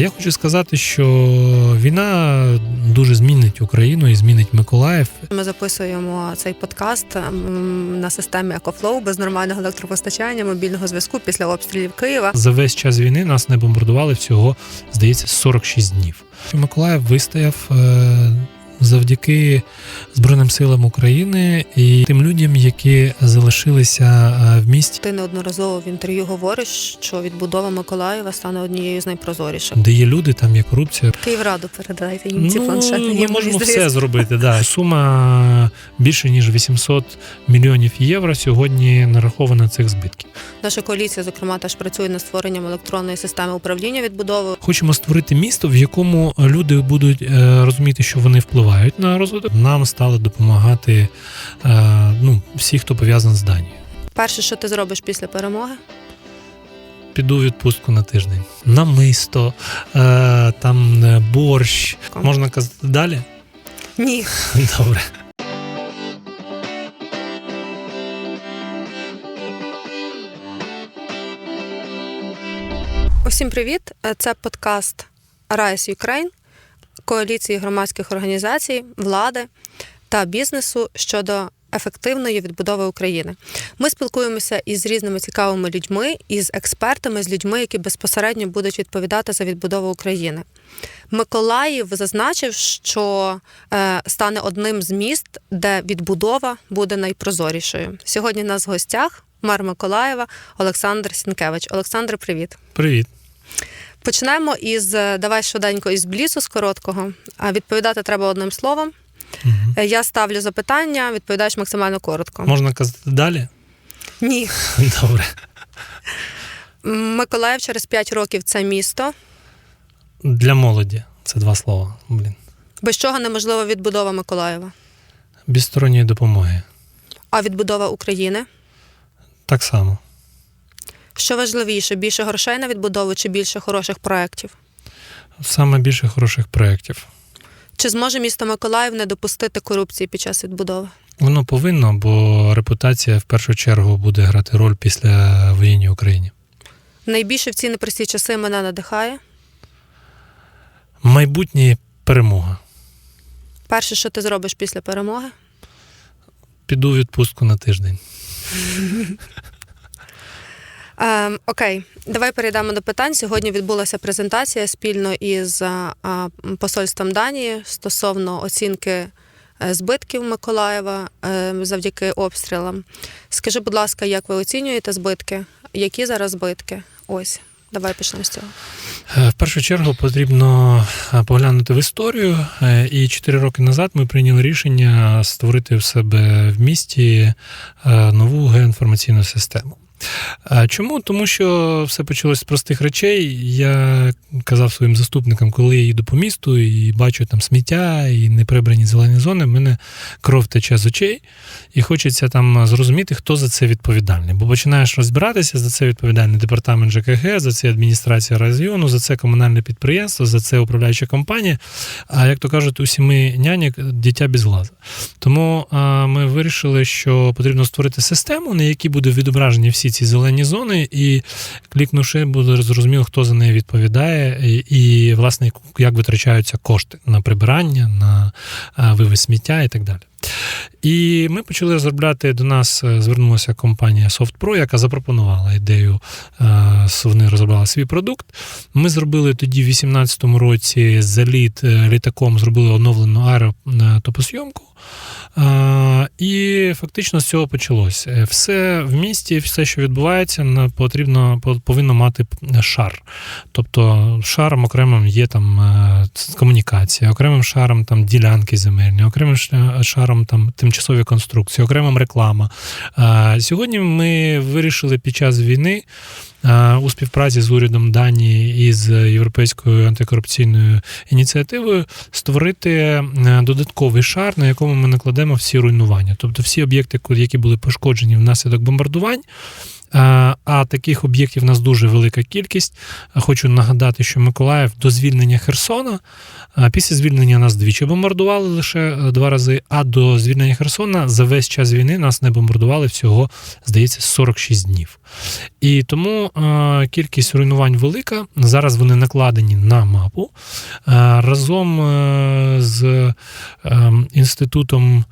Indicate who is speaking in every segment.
Speaker 1: Я хочу сказати, що війна дуже змінить Україну і змінить Миколаїв.
Speaker 2: Ми записуємо цей подкаст на системі Екофлоу без нормального електропостачання, мобільного зв'язку після обстрілів Києва.
Speaker 1: За весь час війни нас не бомбардували всього, здається, 46 днів. Миколаїв вистояв е, завдяки Збройним силам України і тим людям, які залишилися е, в місті,
Speaker 2: Ти неодноразово в інтерв'ю говориш, що відбудова Миколаєва стане однією з найпрозоріших.
Speaker 1: де є люди, там є корупція.
Speaker 2: Київраду передайте їм ці
Speaker 1: Ну,
Speaker 2: планшети.
Speaker 1: Ми можемо
Speaker 2: мені
Speaker 1: все зробити. Да. Сума більше ніж 800 мільйонів євро сьогодні нарахована цих збитків.
Speaker 2: Наша коаліція, зокрема, теж працює над створенням електронної системи управління відбудовою.
Speaker 1: Хочемо створити місто, в якому люди будуть е, розуміти, що вони впливають на розвиток. Нам стали допомагати е, ну, всі, хто пов'язаний з Данією.
Speaker 2: Перше, що ти зробиш після перемоги,
Speaker 1: Піду у відпустку на тиждень. Намисто, е, там е, борщ. Можна казати далі?
Speaker 2: ні.
Speaker 1: Добре.
Speaker 2: Усім привіт! Це подкаст Rise Ukraine, коаліції громадських організацій, влади та бізнесу щодо ефективної відбудови України. Ми спілкуємося із різними цікавими людьми, із експертами, з людьми, які безпосередньо будуть відповідати за відбудову України. Миколаїв зазначив, що е, стане одним з міст, де відбудова буде найпрозорішою. Сьогодні нас в гостях мер Миколаєва Олександр Сінкевич. Олександр, привіт.
Speaker 1: Привіт.
Speaker 2: Починаємо із е, давай швиденько із блісу з короткого. А відповідати треба одним словом. Е, Я ставлю запитання, відповідаєш максимально коротко.
Speaker 1: Можна казати далі?
Speaker 2: Ні.
Speaker 1: Добре.
Speaker 2: Миколаїв через 5 років це місто,
Speaker 1: Для молоді. Це два слова. Блін.
Speaker 2: без чого неможлива відбудова Миколаєва.
Speaker 1: Без сторонньої допомоги.
Speaker 2: А відбудова України.
Speaker 1: Так само.
Speaker 2: Що важливіше, більше грошей на відбудову чи більше хороших проєктів?
Speaker 1: Саме більше хороших проєктів.
Speaker 2: Чи зможе місто Миколаїв не допустити корупції під час відбудови?
Speaker 1: Воно повинно, бо репутація в першу чергу буде грати роль після воєнній Україні.
Speaker 2: Найбільше в ці непрості часи мене надихає.
Speaker 1: Майбутнє перемога.
Speaker 2: Перше, що ти зробиш після перемоги.
Speaker 1: Піду у відпустку на тиждень.
Speaker 2: Ем, окей, давай перейдемо до питань. Сьогодні відбулася презентація спільно із а, а, посольством Данії стосовно оцінки е, збитків Миколаєва е, завдяки обстрілам. Скажи, будь ласка, як ви оцінюєте збитки? Які зараз збитки? Ось, давай почнемо з цього.
Speaker 1: Е, В першу чергу потрібно е, поглянути в історію. Е, І чотири роки назад ми прийняли рішення створити в себе в місті е, нову геоінформаційну систему. Чому? Тому що все почалось з простих речей. Я казав своїм заступникам, коли я їду по місту і бачу там сміття і неприбрані зелені зони, в мене кров тече з очей, і хочеться там зрозуміти, хто за це відповідальний. Бо починаєш розбиратися, за це відповідальний департамент ЖКГ, за це адміністрація району, за це комунальне підприємство, за це управляюча компанія. А як то кажуть, у сіми няньок дитя без глаза. Тому ми вирішили, що потрібно створити систему, на якій буде відображені всі ці зелені зони, і клікнувши, буде зрозуміло, хто за неї відповідає, і, і власне як витрачаються кошти на прибирання, на а, вивіз сміття і так далі. І ми почали розробляти до нас. е, Звернулася компанія SoftPro, яка запропонувала ідею. е, Вони розробляли свій продукт. Ми зробили тоді в 2018 році заліт е, літаком, зробили оновлену аеротопосйомку. Е, І фактично з цього почалось. Е, Все в місті, все, що відбувається, потрібно по- повинно мати шар. Тобто шаром окремим є там е, комунікація, окремим шаром там ділянки земельні, окремим шаром там тимчасові конструкції, окремим реклама. Е, Сьогодні ми вирішили під час війни е, у співпраці з урядом Данії і з Європейською антикорупційною ініціативою створити е, додатковий шар, на якому ми накладемо всі руйнування. Тобто всі об'єкти, які були пошкоджені внаслідок бомбардувань. Е, А таких об'єктів у нас дуже велика кількість. Хочу нагадати, що Миколаїв до звільнення Херсона, після звільнення нас двічі бомбардували лише е, два рази. А до звільнення Херсона за весь час війни нас не бомбардували всього, здається, 46 днів. І тому е, кількість руйнувань велика. Зараз вони накладені на мапу. Е, Разом е, з е, інститутом.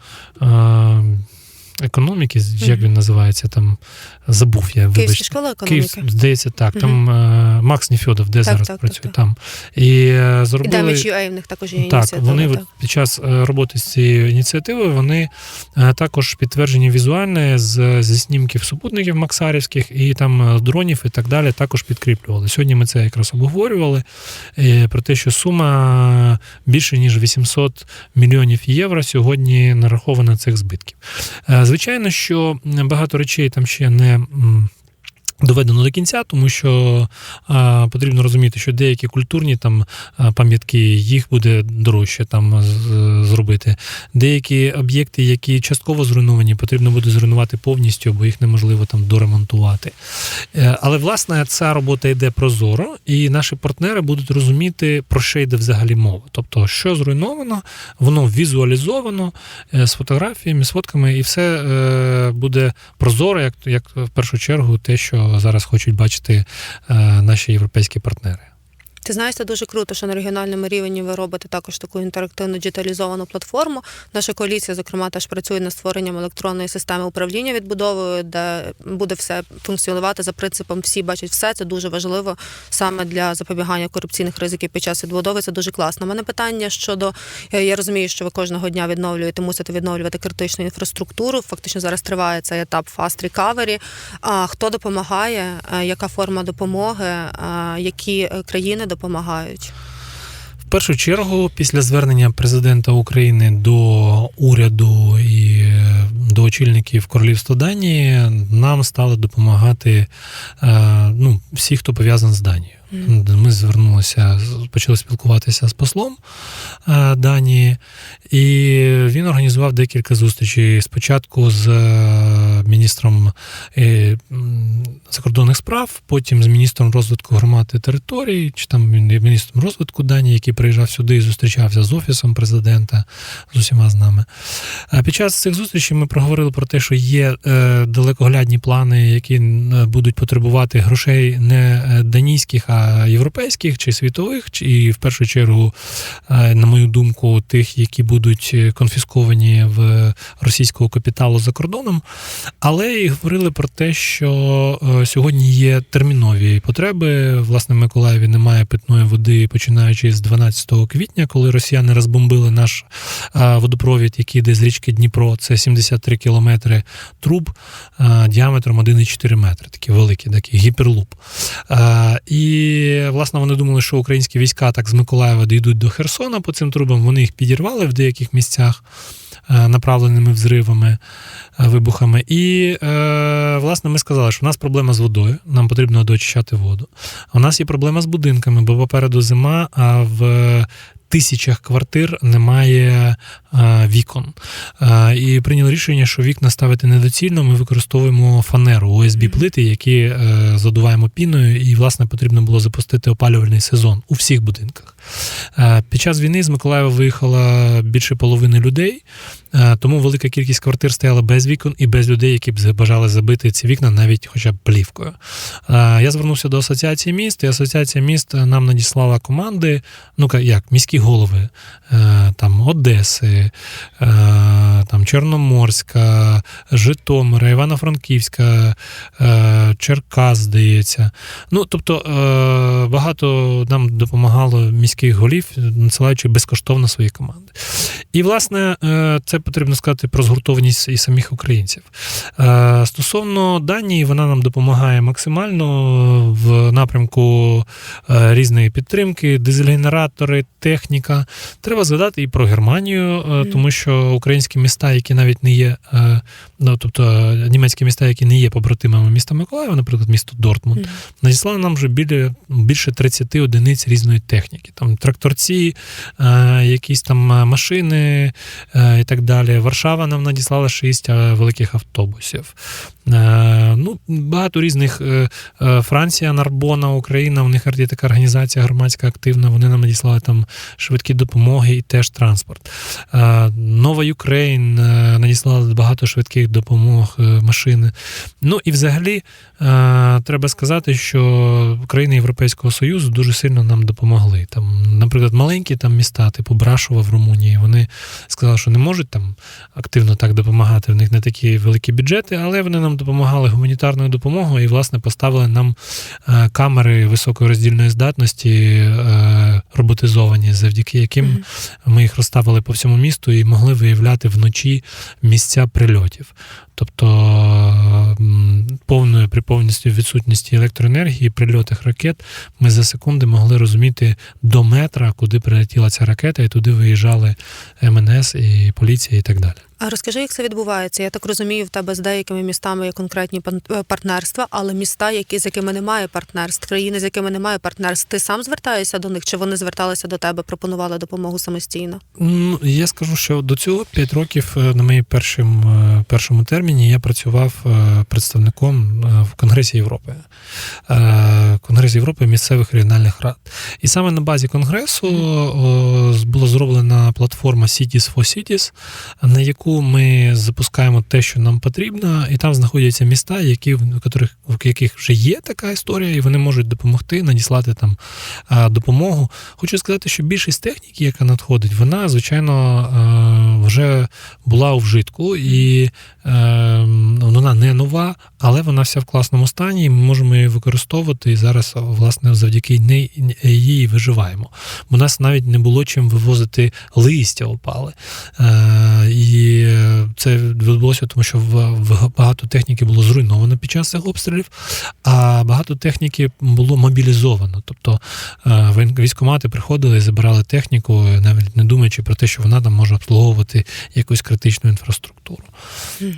Speaker 1: Економіки, як він називається там, забув я
Speaker 2: Київська
Speaker 1: вибачте.
Speaker 2: школа
Speaker 1: Київ,
Speaker 2: економіки.
Speaker 1: здається, так. Там е, Макс Ніфьодов, де
Speaker 2: Так,
Speaker 1: зараз
Speaker 2: так,
Speaker 1: працює,
Speaker 2: так.
Speaker 1: там. І е,
Speaker 2: І
Speaker 1: зробили.
Speaker 2: Damage UA в них також є
Speaker 1: Так, вони
Speaker 2: так.
Speaker 1: під час е, роботи з цією ініціативою вони також підтверджені візуальне з, зі снімків супутників максарівських і там дронів і так далі також підкріплювали. Сьогодні ми це якраз обговорювали про те, що сума більше ніж 800 мільйонів євро сьогодні нарахована цих збитків. Звичайно, що багато речей там ще не. Доведено до кінця, тому що а, потрібно розуміти, що деякі культурні там пам'ятки їх буде дорожче там зробити. Деякі об'єкти, які частково зруйновані, потрібно буде зруйнувати повністю, бо їх неможливо там доремонтувати. Е, Але власне ця робота йде прозоро, і наші партнери будуть розуміти, про що йде взагалі мова. Тобто, що зруйновано, воно візуалізовано е, з фотографіями, з фотками, і все е, буде прозоро, як, як в першу чергу, те, що зараз хочуть бачити е, наші європейські партнери.
Speaker 2: Ти знаєш, це дуже круто, що на регіональному рівні ви робите також таку інтерактивну діджиталізовану платформу. Наша коаліція, зокрема, теж працює над створенням електронної системи управління відбудовою, де буде все функціонувати за принципом всі бачать все. Це дуже важливо саме для запобігання корупційних ризиків під час відбудови. Це дуже класно. У мене питання щодо е, я розумію, що ви кожного дня відновлюєте, мусите відновлювати критичну інфраструктуру. Фактично зараз триває цей етап Fast Recovery. А хто допомагає? Е, Яка форма допомоги? Е, Які країни допомагають?
Speaker 1: В першу чергу, після звернення президента України до уряду і е, до очільників королівства Данії, нам стали допомагати е, ну, всі, хто пов'язаний з Данією. Ми звернулися, почали спілкуватися з послом е, Данії, і він організував декілька зустрічей. Спочатку з е, міністром е, закордонних справ, потім з міністром розвитку громад і територій, чи там міністром розвитку Данії, який приїжджав сюди і зустрічався з офісом президента, з усіма з нами. Під час цих зустрічей ми проговорили про те, що є далекоглядні плани, які будуть потребувати грошей не данійських, а європейських чи світових, і в першу чергу, е, на мою думку, тих, які будуть е, конфісковані в російського капіталу за кордоном. Але і говорили про те, що е, сьогодні є термінові потреби. Власне, в Миколаєві немає питної води, починаючи з 12 квітня, коли росіяни розбомбили наш водопровід, який йде з річки Дніпро. Це 73 кілометри труб діаметром 1,4 метри. Такі великі, такий гіперлуп. Е, І власне вони думали, що українські війська так з Миколаєва дійдуть до Херсона по цим трубам. Вони їх підірвали в деяких місцях. е, Направленими взривами, е, вибухами. І, е, власне, ми сказали, що в нас проблема з водою, нам потрібно доочищати воду. У нас є проблема з будинками, бо попереду зима, а в тисячах квартир немає е, вікон. Е, і прийняли рішення, що вікна ставити недоцільно. Ми використовуємо фанеру ОСБ плити, які е, задуваємо піною, і власне потрібно було запустити опалювальний сезон у всіх будинках. Під час війни з Миколаєва виїхала більше половини людей, тому велика кількість квартир стояла без вікон і без людей, які б бажали забити ці вікна навіть хоча б плівкою. Е, Я звернувся до асоціації міст, і асоціація міст нам надіслала команди, ну як міські голови е, там Одеси, е, там Чорноморська, Житомира, Івано-Франківська, е, Черкас, здається. Ну, тобто е, багато нам допомагало міських голів, надсилаючи безкоштовно свої команди. І, власне, е, це потрібно сказати про згуртованість і самих українців. Е, Стосовно Данії, вона нам допомагає максимально в напрямку е, різної підтримки, дизель-генератори, техніка. Треба згадати і про Германію, е, тому що українські міста, які навіть не є, ну тобто німецькі міста, які не є побратимами міста Миколаєва, наприклад, місто Дортмунд, надіслали нам вже біля більше 30 одиниць різної техніки. Там тракторці, якісь там машини і так далі. Варшава нам надіслала шість е, великих автобусів. Е, Ну, багато різних е, Франція, Нарбона, Україна. У них є така організація громадська активна. Вони нам надіслали там швидкі допомоги і теж транспорт. Нова Юкрейн надіслала багато швидких допомог, машини. Ну і взагалі треба сказати, що країни Європейського Союзу дуже сильно нам допомогли. Там, наприклад, маленькі там міста, типу Брашова в Румунії, вони сказали, що не можуть там активно так допомагати. В них не такі великі бюджети, але вони нам допомагали гуманітарною допомогою і, власне, поставили нам е, камери високої роздільної здатності е, роботизовані, завдяки яким
Speaker 2: Мгм.
Speaker 1: ми їх розставили по всьому місту і могли виявляти вночі місця прильотів. Тобто повною при повністю відсутності електроенергії, прильотах ракет, ми за секунди могли розуміти до метра, куди прилетіла ця ракета, і туди виїжджали МНС і поліція, і так далі.
Speaker 2: А розкажи, як це відбувається? Я так розумію, в тебе з деякими містами є конкретні е, партнерства, але міста, які з якими немає партнерств, країни, з якими немає партнерств, ти сам звертаєшся до них, чи вони зверталися до тебе, пропонували допомогу самостійно?
Speaker 1: Я скажу, що до цього 5 років е, на моїй першим, е, першому терміні я працював представником в Конгресі Європи. Конгрес Європи місцевих регіональних рад. І саме на базі конгресу була зроблена платформа Cities for Cities, на яку ми запускаємо те, що нам потрібно, і там знаходяться міста, які в яких, в яких вже є така історія, і вони можуть допомогти надіслати там допомогу. Хочу сказати, що більшість техніки, яка надходить, вона звичайно вже була у вжитку, і вона не нова, але вона вся в класному стані. і Ми можемо її використовувати. І зараз, власне, завдяки її виживаємо. Бо нас навіть не було чим вивозити листя опали. Е, І це відбулося, тому що багато техніки було зруйновано під час цих обстрілів, а багато техніки було мобілізовано. Тобто е, військкомати приходили і забирали техніку, навіть не думаючи про те, що вона там може обслуговувати якусь критичну інфраструктуру.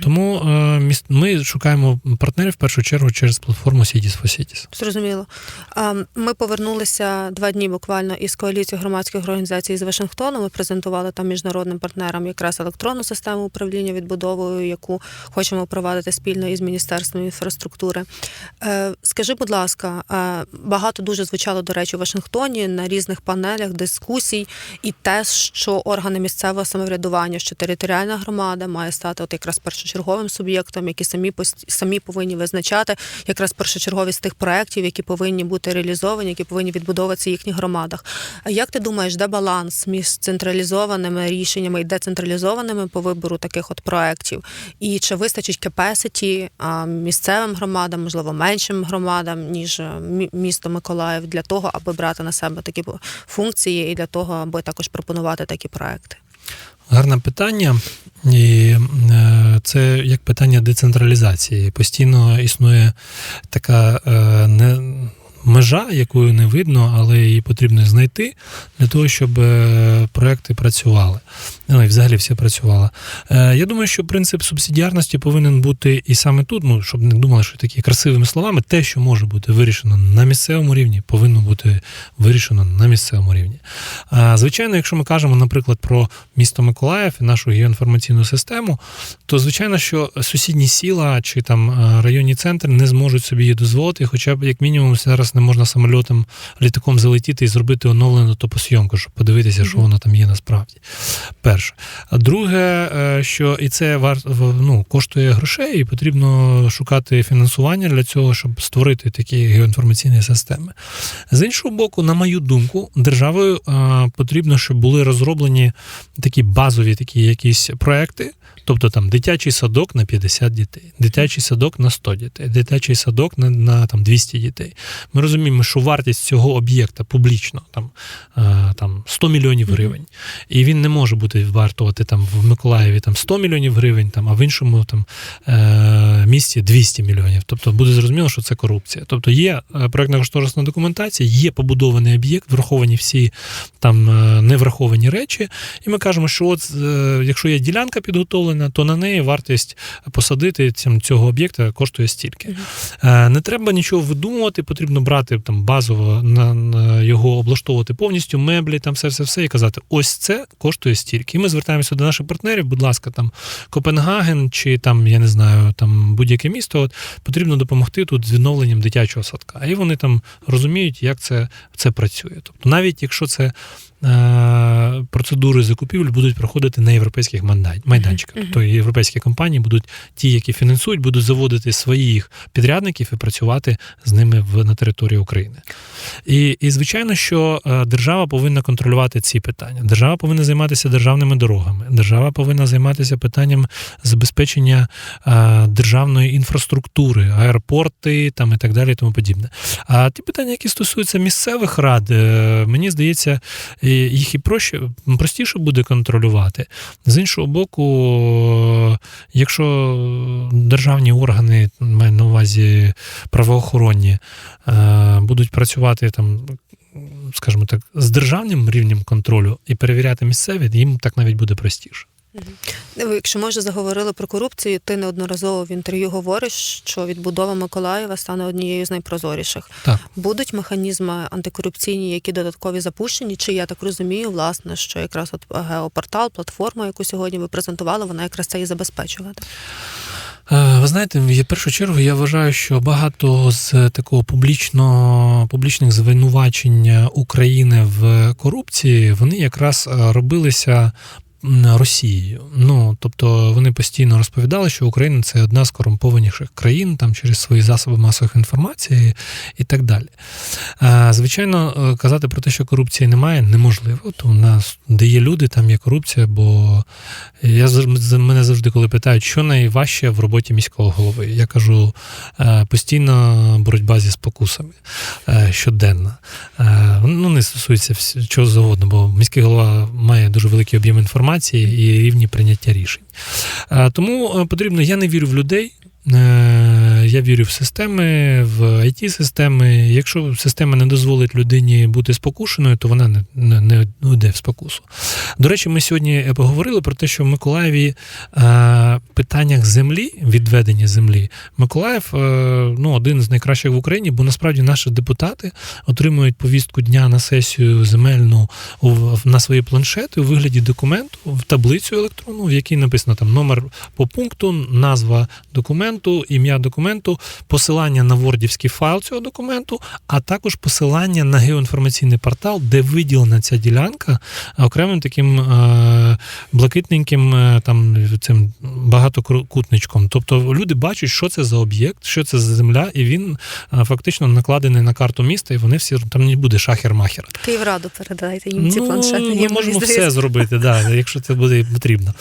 Speaker 1: Тому е, ми шукаємо партнерів в першу чергу через платформу Cities for Cities.
Speaker 2: Зрозуміло. Ми повернулися два дні буквально із коаліції громадських організацій з Вашингтону. Ми презентували там міжнародним партнерам якраз електронну систему управління відбудовою, яку хочемо впровадити спільно із міністерством інфраструктури. Е, Скажи, будь ласка, багато дуже звучало до речі у Вашингтоні на різних панелях дискусій, і те, що органи місцевого самоврядування, що територіальна громада має стати от якраз першочерговим суб'єктом, які самі самі повинні визначати якраз першочерговість тих проєктів, які повинні бути реалізовані, які повинні відбудовуватися в їхніх громадах. Як ти думаєш, де баланс між централізованими рішеннями і децентралізованими по вибору таких от проєктів? І чи вистачить capacity місцевим громадам, можливо, меншим громадам, ніж е, місто Миколаїв, для того, аби брати на себе такі функції, і для того, аби також пропонувати такі проекти?
Speaker 1: Гарне питання, і е, це як питання децентралізації. Постійно існує така е, не. Межа, якою не видно, але її потрібно знайти для того, щоб е, проекти працювали. Ну і взагалі все працювало. Е, Я думаю, що принцип субсидіарності повинен бути і саме тут, ну щоб не думали, що такі красивими словами, те, що може бути вирішено на місцевому рівні, повинно бути вирішено на місцевому рівні. А, Звичайно, якщо ми кажемо, наприклад, про місто Миколаїв і нашу геоінформаційну систему, то звичайно, що сусідні сіла чи там е, районні центри не зможуть собі її дозволити, хоча б як мінімум зараз не можна самольотом літаком залетіти і зробити оновлену топосйомку, щоб подивитися, що воно там є насправді. Перше. А друге, е, що і це ну, коштує грошей, і потрібно шукати фінансування для цього, щоб створити такі геоінформаційні системи. З іншого боку, на мою думку, державою е, потрібно, щоб були розроблені такі базові такі якісь проекти. Тобто там дитячий садок на 50 дітей, дитячий садок на 100 дітей, дитячий садок на, на там, 200 дітей. Ми розуміємо, що вартість цього об'єкта публічно там, е, там 100 мільйонів гривень. І він не може бути вартувати там в Миколаєві там 100 мільйонів гривень, там, а в іншому там е- місті 200 мільйонів. Тобто буде зрозуміло, що це корупція. Тобто є е, проектна кошторисна документація, є побудований об'єкт, враховані всі там невраховані речі. І ми кажемо, що от якщо є ділянка підготовлена, то на неї вартість посадити цим- цього об'єкта коштує стільки. Е, Не треба нічого видумувати, потрібно брати там базово на, на його облаштовувати повністю меблі, там все, все, все, і казати, ось це коштує стільки. І ми звертаємося до наших партнерів, будь ласка, там Копенгаген чи там, я не знаю, там будь-яке місто. От потрібно допомогти тут з відновленням дитячого садка. І вони там розуміють, як це, це працює. Тобто, навіть якщо це. Е, Процедури закупівель будуть проходити на європейських майданчиках.
Speaker 2: Мгм.
Speaker 1: Тобто європейські компанії будуть ті, які фінансують, будуть заводити своїх підрядників і працювати з ними в на території України. І, і звичайно, що е, держава повинна контролювати ці питання. Держава повинна займатися державними дорогами. Держава повинна займатися питанням забезпечення е, державної інфраструктури, аеропорти там і так далі, і тому подібне. А ті питання, які стосуються місцевих рад, мені здається, їх і проще, простіше буде контролювати. З іншого боку, якщо державні органи, маю на увазі правоохоронні, е, будуть працювати там. Скажімо так, з державним рівнем контролю і перевіряти місцеві, їм так навіть буде простіше.
Speaker 2: Ви, Якщо ми вже заговорили про корупцію, ти неодноразово в інтерв'ю говориш, що відбудова Миколаєва стане однією з найпрозоріших.
Speaker 1: Так.
Speaker 2: Будуть механізми антикорупційні, які додаткові запущені? Чи я так розумію, власне, що якраз от геопортал, платформа, яку сьогодні ви презентували, вона якраз це і забезпечувати?
Speaker 1: Е, Ви знаєте, в першу чергу я вважаю, що багато з такого публічно, публічних звинувачень України в корупції вони якраз е, робилися. Росією. Ну тобто вони постійно розповідали, що Україна це одна з корумпованіших країн там через свої засоби масових інформації і так далі. Звичайно, е, казати про те, що корупції немає, неможливо. То у нас, де є люди, там є корупція, бо я мене завжди, коли питають, що найважче в роботі міського голови. Я кажу е, постійно боротьба зі спокусами е, щоденна. Ну, не стосується чого завгодно, бо міський голова має дуже великий об'єм інформації і рівні прийняття рішень. Е, Тому е, потрібно, я не вірю в людей. Е, Я вірю в системи, в it системи Якщо система не дозволить людині бути спокушеною, то вона не, не, не йде в спокусу. До речі, ми сьогодні поговорили про те, що в Миколаєві е, питаннях землі, відведення землі, Миколаїв е, ну, один з найкращих в Україні, бо насправді наші депутати отримують повістку дня на сесію земельну на свої планшети у вигляді документу в таблицю електронну, в якій написано там номер по пункту, назва документу, ім'я документу, посилання на вордівський файл цього документу, а також посилання на геоінформаційний портал, де виділена ця ділянка окремим таким е, блакитненьким е, там цим багатокутничком. Тобто люди бачать, що це за об'єкт, що це за земля, і він е, фактично накладений на карту міста, і вони всі там не буде шахер-махер.
Speaker 2: Київраду передайте їм ці
Speaker 1: Ну,
Speaker 2: планшети.
Speaker 1: Ми можемо
Speaker 2: мені
Speaker 1: все зробити, да, якщо це буде потрібно.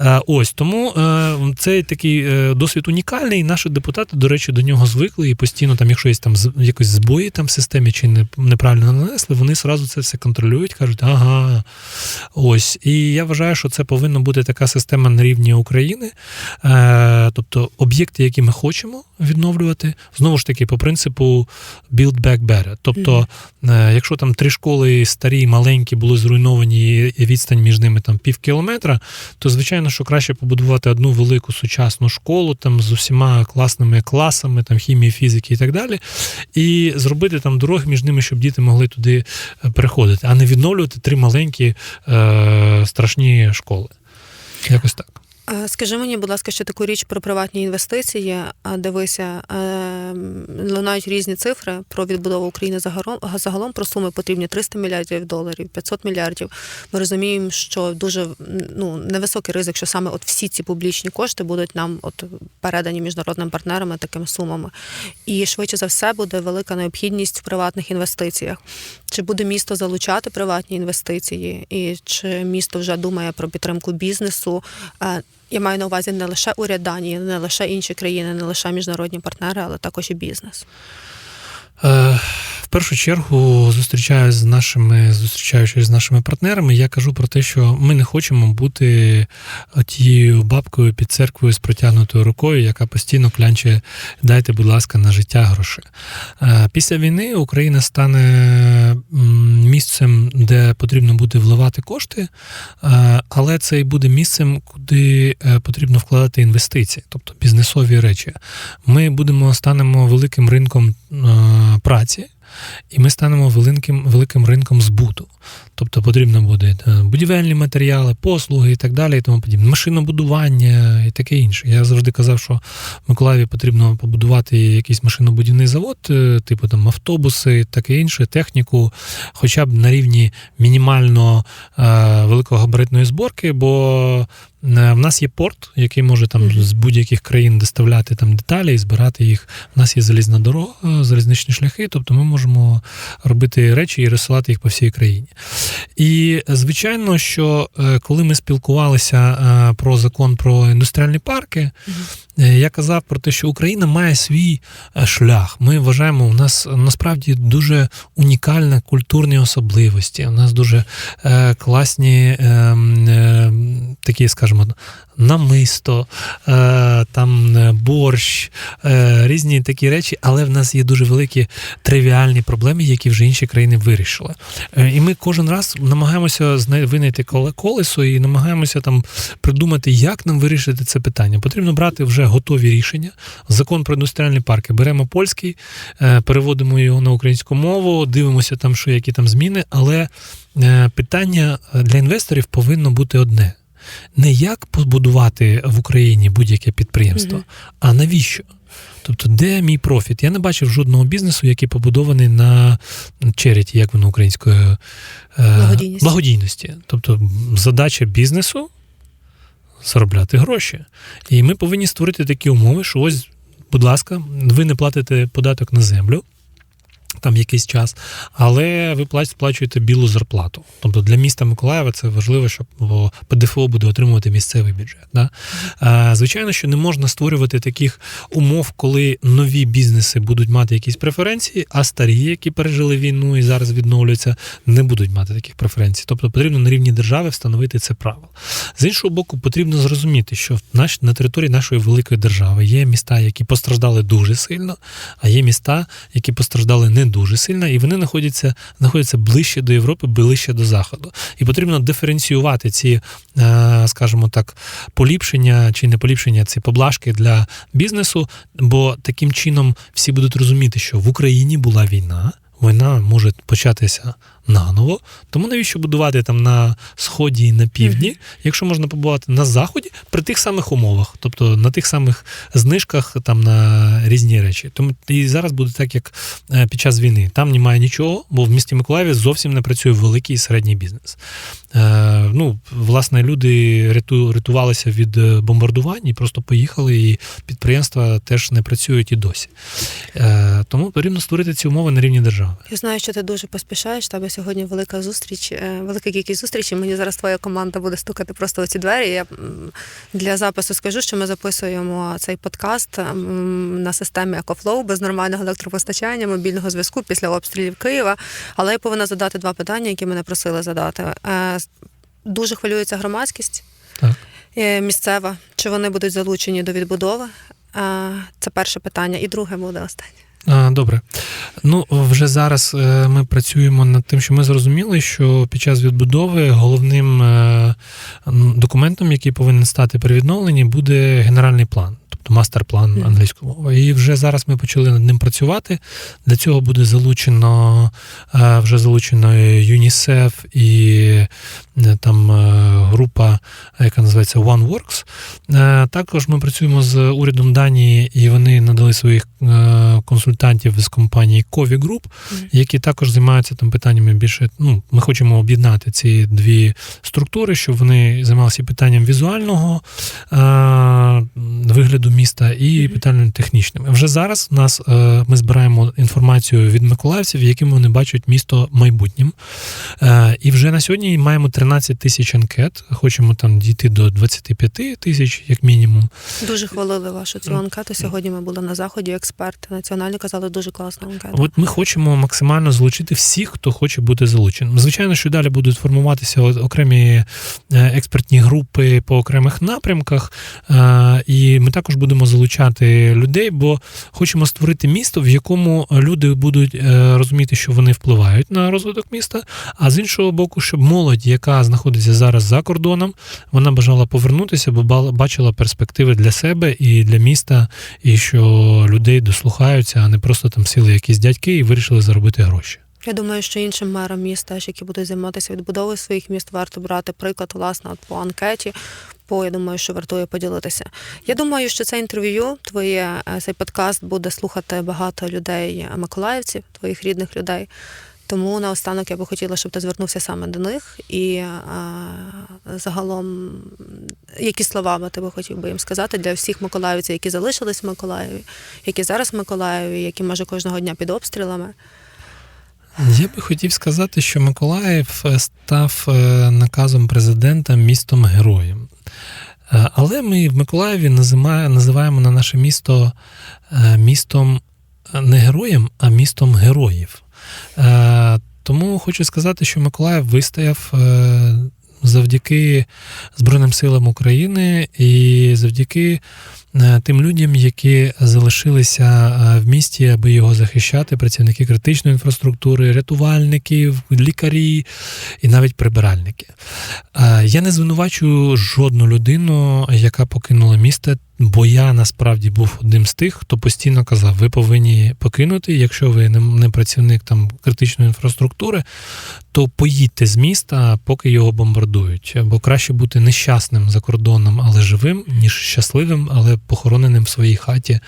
Speaker 1: Е, Ось тому е, цей такий е, досвід унікальний. Наші депутати, до речі, до нього звикли і постійно, там, якщо є там якось збої там в системі чи не, неправильно нанесли, вони сразу це все контролюють, кажуть, ага. Ось. І я вважаю, що це повинна бути така система на рівні України. Е, тобто об'єкти, які ми хочемо відновлювати, знову ж таки, по принципу build back better. Тобто, е, якщо там три школи старі, маленькі були зруйновані, і відстань між ними там пів кілометра, то звичайно, що краще побудувати одну велику сучасну школу там з усіма класними класами, там хімії, фізики і так далі, і зробити там дороги між ними, щоб діти могли туди е, переходити, а не відновлювати три маленькі е, страшні школи. Якось так.
Speaker 2: Е, Скажи мені, будь ласка, ще таку річ про приватні інвестиції. Дивися, е, лунають різні цифри про відбудову України загалом, загалом про суми потрібні 300 мільярдів доларів, 500 мільярдів. Ми розуміємо, що дуже ну, невисокий ризик, що саме от всі ці публічні кошти будуть нам от передані міжнародним партнерами такими сумами. І швидше за все буде велика необхідність в приватних інвестиціях. Чи буде місто залучати приватні інвестиції, і чи місто вже думає про підтримку бізнесу? Я маю на увазі не лише уряд Данії, не лише інші країни, не лише міжнародні партнери, але також і бізнес.
Speaker 1: Е, В першу чергу зустрічаюсь з нашими, зустрічаючись з нашими партнерами, я кажу про те, що ми не хочемо бути тією бабкою під церквою з протягнутою рукою, яка постійно клянче дайте, будь ласка, на життя гроші. Е, Після війни Україна стане місцем, де потрібно буде вливати кошти, е, але це і буде місцем, куди е, потрібно вкладати інвестиції, тобто бізнесові речі. Ми будемо станемо великим ринком е, праці. І ми станемо великим, великим ринком збуту. Тобто потрібно буде е, будівельні матеріали, послуги і так далі, і тому подібне, машинобудування і таке інше. Я завжди казав, що в Миколаєві потрібно побудувати якийсь машинобудівний завод, е, типу там автобуси, таке інше, техніку, хоча б на рівні мінімально е, великогабаритної зборки, бо в нас є порт, який може там з будь-яких країн доставляти там деталі і збирати їх. У нас є залізна дорога, залізничні шляхи, тобто ми можемо робити речі і розсилати їх по всій країні. І звичайно, що е, коли ми спілкувалися е, про закон про індустріальні парки, е, я казав про те, що Україна має свій е, шлях. Ми вважаємо, у нас насправді дуже унікальні культурні особливості. У нас дуже е, класні е, е, такі, скажімо, намисто, е, там е, борщ, е, різні такі речі, але в нас є дуже великі тривіальні проблеми, які вже інші країни вирішили. Е, І ми кожен раз намагаємося винайти колесо і намагаємося там придумати, як нам вирішити це питання. Потрібно брати вже готові рішення. Закон про індустріальні парки. Беремо польський, е, переводимо його на українську мову, дивимося там, що які там зміни, але е, питання для інвесторів повинно бути одне. Не як побудувати в Україні будь-яке підприємство,
Speaker 2: Мгм.
Speaker 1: а навіщо? Тобто, де мій профіт? Я не бачив жодного бізнесу, який побудований на черіті, як воно українською е,
Speaker 2: Благодійність.
Speaker 1: благодійності. Тобто, задача бізнесу заробляти гроші. І ми повинні створити такі умови, що ось, будь ласка, ви не платите податок на землю. Там якийсь час, але ви сплачуєте білу зарплату. Тобто для міста Миколаєва це важливо, щоб ПДФО буде отримувати місцевий бюджет. Да? Звичайно, що не можна створювати таких умов, коли нові бізнеси будуть мати якісь преференції, а старі, які пережили війну і зараз відновлюються, не будуть мати таких преференцій. Тобто потрібно на рівні держави встановити це правило. З іншого боку, потрібно зрозуміти, що на території нашої великої держави є міста, які постраждали дуже сильно, а є міста, які постраждали не дуже сильна, і вони знаходяться, знаходяться ближче до Європи, ближче до Заходу. І потрібно диференціювати ці, е, скажімо так, поліпшення чи не поліпшення, ці поблажки для бізнесу, бо таким чином всі будуть розуміти, що в Україні була війна. Війна може початися наново, тому навіщо будувати там на сході і на півдні,
Speaker 2: Мгм.
Speaker 1: якщо можна побувати на заході при тих самих умовах, тобто на тих самих знижках там на різні речі. Тому і зараз буде так, як е, під час війни. Там немає нічого, бо в місті Миколаєві зовсім не працює великий і середній бізнес. Е, ну, власне, люди ряту, рятувалися від е, бомбардувань і просто поїхали, і підприємства теж не працюють і досі. Е, тому потрібно створити ці умови на рівні держави.
Speaker 2: Я знаю, що ти дуже поспішаєш. в Тебе сьогодні велика зустріч, е, велика кількість зустрічей. Мені зараз твоя команда буде стукати просто у ці двері. Я для запису скажу, що ми записуємо цей подкаст на системі EcoFlow без нормального електропостачання, мобільного зв'язку після обстрілів Києва. Але я повинна задати два питання, які мене просили задати. Е, Дуже хвилюється громадськість
Speaker 1: Так.
Speaker 2: е, місцева. Чи вони будуть залучені до відбудови? Це перше питання. І друге буде останнє.
Speaker 1: Добре. Ну, вже зараз е, ми працюємо над тим, що ми зрозуміли, що під час відбудови головним е, документом, який повинен стати при відновленні, буде генеральний план. Тобто мастер-план
Speaker 2: Мгм.
Speaker 1: англійською мовою. І вже зараз ми почали над ним працювати. Для цього буде залучено е, вже залучено ЮНІСЕФ і там е, група, яка називається OneWorks. Е, Також ми працюємо з урядом Данії, і вони надали своїх е, консультантів з компанії Кові Group, які також займаються там питаннями більше. Ну, ми хочемо об'єднати ці дві структури, щоб вони займалися питанням візуального е, вигляду міста, і питаннями технічними. Вже зараз у нас е, ми збираємо інформацію від миколаївців, яким вони бачать місто майбутнім. Е, І вже на сьогодні маємо 13 тисяч анкет. Хочемо там дійти до 25 тисяч, як мінімум.
Speaker 2: Дуже хвалили вашу цю анкету. Сьогодні ми були на заході. Експерти національні казали дуже класна анкета.
Speaker 1: От ми хочемо максимально залучити всіх, хто хоче бути залученим. Звичайно, що далі будуть формуватися окремі е, експертні групи по окремих напрямках, е, і ми також будемо залучати людей, бо хочемо створити місто, в якому люди будуть е, розуміти, що вони впливають на розвиток міста. А з іншого боку, щоб молодь, яка знаходиться зараз за кордоном, вона бажала повернутися, бо бачила перспективи для себе і для міста, і що людей дослухаються, а не просто там сіли якісь дядьки і вирішили заробити гроші.
Speaker 2: Я думаю, що іншим мерам міст, теж, які будуть займатися відбудовою своїх міст, варто брати приклад власне по анкеті. Бо я думаю, що вартує поділитися. Я думаю, що це інтерв'ю, твоє е, цей подкаст буде слухати багато людей, е, миколаївців, твоїх рідних людей. Тому наостанок я би хотіла, щоб ти звернувся саме до них і е, загалом, які слова би ти би хотів би їм сказати для всіх миколаївців, які залишились в Миколаєві, які зараз в Миколаєві, які може кожного дня під обстрілами.
Speaker 1: Я би хотів сказати, що Миколаїв е, став е, наказом президента містом героєм. Але ми в Миколаєві називає- називаємо на наше місто містом не героєм, а містом героїв. Е, Тому хочу сказати, що Миколаїв вистояв е, завдяки Збройним силам України і завдяки е, тим людям, які залишилися в місті, аби його захищати, працівники критичної інфраструктури, рятувальники, лікарі і навіть прибиральники. Я не звинувачую жодну людину, яка покинула місто, бо я насправді був одним з тих, хто постійно казав, ви повинні покинути, якщо ви не- працівник там критичної інфраструктури, то поїдьте з міста, поки його бомбардують. Бо краще бути нещасним за кордоном, але живим, ніж щасливим, але похороненим в своїй хаті,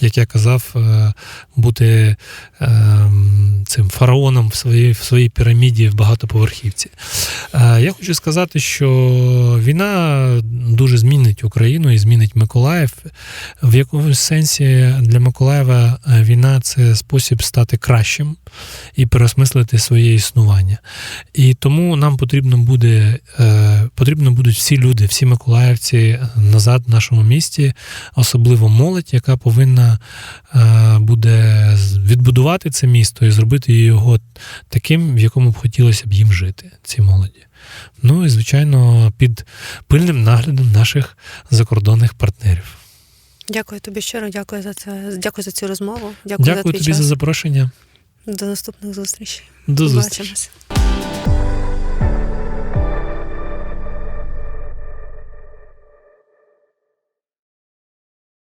Speaker 1: як я казав, е, бути е, цим фараоном в своїй, в своїй піраміді в багатоповерхівці. Е, Я хочу сказати, що війна дуже змінить Україну і змінить Миколаїв. В якомусь сенсі для Миколаєва е, війна це спосіб стати кращим і переосмислити своє існування. І тому нам потрібно буде е, потрібно будуть всі люди, всі миколаївці назад в нашому місті, особливо молодь, яка повинна е, буде відбудувати це місто і зробити його таким, в якому б хотілося б їм жити, ці молоді. Ну і звичайно, під пильним наглядом наших закордонних партнерів.
Speaker 2: Дякую тобі щиро, дякую за це. Дякую за цю розмову. Дякую,
Speaker 1: Дякую
Speaker 2: за твій
Speaker 1: тобі
Speaker 2: час.
Speaker 1: за запрошення.
Speaker 2: До наступних зустрічей.
Speaker 1: До зустрічі.